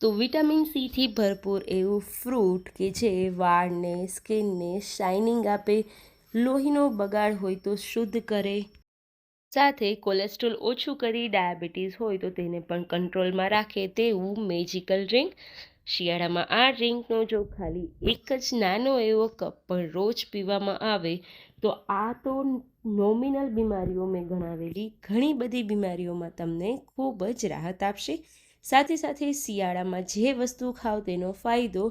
તો વિટામિન સીથી ભરપૂર એવું ફ્રૂટ કે જે વાળને, સ્કિનને શાઇનિંગ આપે, લોહીનો બગાડ હોય તો શુદ્ધ કરે. સાથે કોલેસ્ટ્રોલ ઓછું કરી, ડાયાબિટીસ હોય તો તેને પણ કંટ્રોલમાં રાખે તેવું મેજિકલ ડ્રિંક. શિયાળામાં આ ડ્રિંકનો જો ખાલી એક જ નાનો એવો કપ પણ રોજ પીવામાં આવે, તો આ તો નોમિનલ બીમારીઓ મેં ગણાવેલી. ઘણી બધી બીમારીઓમાં તમને ખૂબ જ રાહત આપશે. સાથે સાથે શિયાળામાં જે વસ્તુ ખાવ તેનો ફાયદો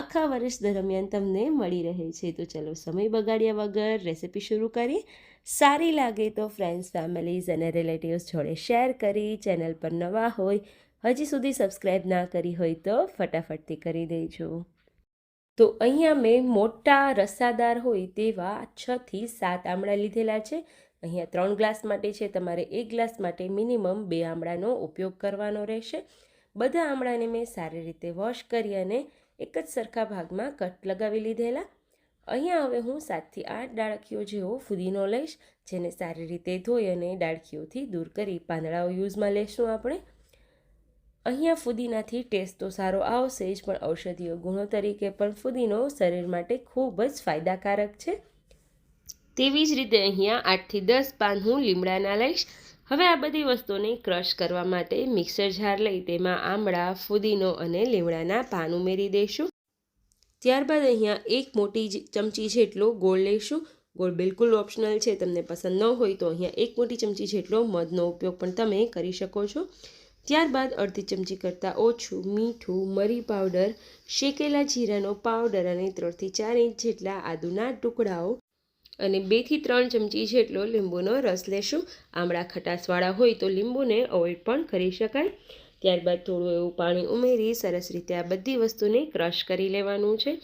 આખા વર્ષ દરમિયાન તમને મળી રહે છે. તો ચલો સમય બગાડ્યા વગર રેસિપી શરૂ કરીએ. સારી લાગે તો ફ્રેન્ડ્સ ફેમિલીઝ અને રિલેટિવ્સ જોડે શેર કરી ચેનલ પર નવા હોય, હજી સુધી સબસ્ક્રાઈબ ના કરી હોય તો ફટાફટથી કરી દેજો. તો અહીંયા મેં મોટા રસાદાર હોય તેવા છથી સાત આમળા લીધેલા છે. અહીંયા ત્રણ ગ્લાસ માટે છે, તમારે એક ગ્લાસ માટે મિનિમમ બે આમળાનો ઉપયોગ કરવાનો રહેશે. બધા આમળાને મેં સારી રીતે વોશ કરી અને એક જ સરખા ભાગમાં કટ લગાવી લીધેલા. અહીંયા હવે હું સાતથી આઠ ડાળખીઓ જેવો ફુદીનો લઈશ, જેને સારી રીતે ધોઈ અને ડાળખીઓથી દૂર કરી પાંદડાઓ યુઝમાં લેશું આપણે. અહીંયા ફુદીનાથી ટેસ્ટ તો સારો આવશે જ, પણ ઔષધીય ગુણો તરીકે પણ ફુદીનો શરીર માટે ખૂબ જ ફાયદાકારક છે. તેવી જ રીતે અહીંયા આઠથી દસ પાન હું લીમડાના લઈશ. હવે આ બધી વસ્તુને ક્રશ કરવા માટે મિક્સર જાર લઈ તેમાં આમળા, ફુદીનો અને લીમડાના પાન ઉમેરી દઈશું. ત્યારબાદ અહીંયા એક મોટી ચમચી જેટલો ગોળ લઈશું. ગોળ બિલકુલ ઓપ્શનલ છે, તમને પસંદ ન હોય તો અહીંયા એક મોટી ચમચી જેટલો મધનો ઉપયોગ પણ તમે કરી શકો છો. ત્યારબાદ અડધી ચમચી કરતાં ઓછું મીઠું મરી પાવડર, શેકેલા જીરાનો પાવડર અને ત્રણથી ચાર ઇંચ જેટલા આદુના ટુકડાઓ અને બેથી ત્રણ ચમચી જેટલો લીંબુનો રસ લેશું. આમળા ખટાશવાળા હોય તો લીંબુને અવોઇડ પણ કરી શકાય. ત્યારબાદ થોડું એવું પાણી ઉમેરી સરસ રીતે આ બધી વસ્તુને ક્રશ કરી લેવાનું છે.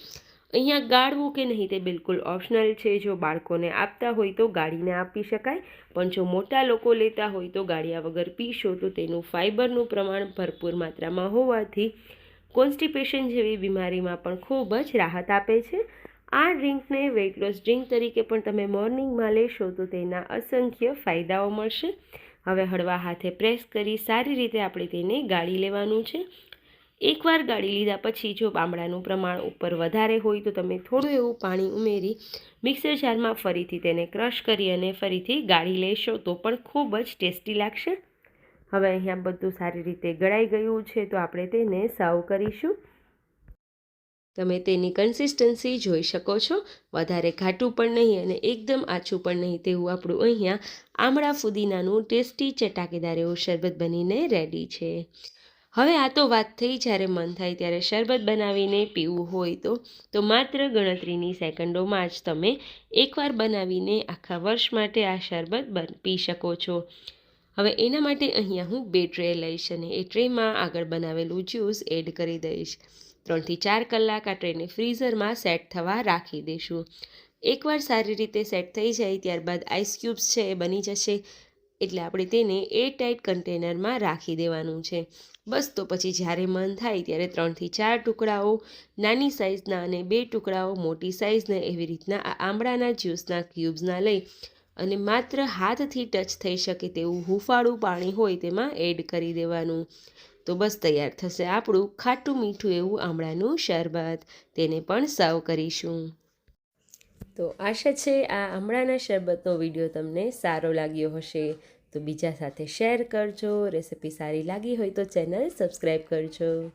અહીંયા ગાળવું કે નહીં તે બિલકુલ ઓપ્શનલ છે. જો બાળકોને આપતા હોય તો ગાળીને આપી શકાય. પણ જો મોટા લોકો લેતા હોય તો ગાળ્યા વગર પીશો તો તેનું ફાઇબરનું પ્રમાણ ભરપૂર માત્રામાં હોવાથી કોન્સ્ટિપેશન જેવી બીમારીમાં પણ ખૂબ જ રાહત આપે છે. આ ડ્રિંકને વેઇટ લોસ ડ્રિંક તરીકે પણ તમે મોર્નિંગમાં લેશો તો તેના અસંખ્ય ફાયદાઓ મળશે. હવે હળવા હાથે પ્રેસ કરી સારી રીતે આપણે તેને ગાળી લેવાનું છે. એકવાર ગાળી લીધા પછી જો આમળાનું પ્રમાણ ઉપર વધારે હોય તો તમે થોડું એવું પાણી ઉમેરી મિક્સર જારમાં ફરીથી તેને ક્રશ કરી અને ફરીથી ગાળી લેશો તો પણ ખૂબ જ ટેસ્ટી લાગશે. હવે અહીંયા બધું સારી રીતે ગળાઈ ગયું છે તો આપણે તેને સર્વ કરીશું. તમે તેની કન્સિસ્ટન્સી જોઈ શકો છો. વધારે ઘાટું પણ નહીં અને એકદમ આછું પણ નહીં તેવું આપણું અહીંયા આમળા ફુદીનાનું ટેસ્ટી ચટાકેદાર એવું શરબત બનીને રેડી છે. હવે આ તો વાત થઈ જ્યારે મન થાય ત્યારે શરબત બનાવીને પીવું હોય તો તો માત્ર ગણતરીની સેકન્ડોમાં જ તમે એકવાર બનાવીને આખા વર્ષ માટે આ શરબત બન, પી શકો છો. હવે એના માટે અહીંયા હું બે ટ્રે લઈશ અને એ ટ્રેમાં આગળ બનાવેલું જ્યુસ એડ કરી દઈશ. ત્રણથી ચાર કલાક આ ટ્રેને ફ્રીઝરમાં સેટ થવા રાખી દઈશું. એકવાર સારી રીતે સેટ થઈ જાય ત્યારબાદ આઈસ ક્યુબ્સ છે એ બની જશે. એટલે આપણે તેને એ ટાઈટ કન્ટેનરમાં રાખી દેવાનું છે. બસ તો પછી જ્યારે મન થાય ત્યારે ત્રણથી ચાર ટુકડાઓ, નાની સાઇઝના અને બે ટુકડાઓ મોટી સાઇઝના એવી રીતના આ આમળાના જ્યુસના ક્યુબ્સના લઈ અને માત્ર હાથથી ટચ થઈ શકે તેવું હુંફાળું પાણી હોય તેમાં એડ કરી દેવાનું. તો બસ તૈયાર થશે આપણું ખાટું મીઠું એવું આમળાનું શરબત. તેને પણ સર્વ કરીશું. તો આશા છે આ આમળાના શરબતનો વીડિયો તમને સારો લાગ્યો હશે. તો બીજા સાથે શેર કરજો. રેસિપી સારી લાગી હોય તો ચેનલ સબસ્ક્રાઈબ કરજો.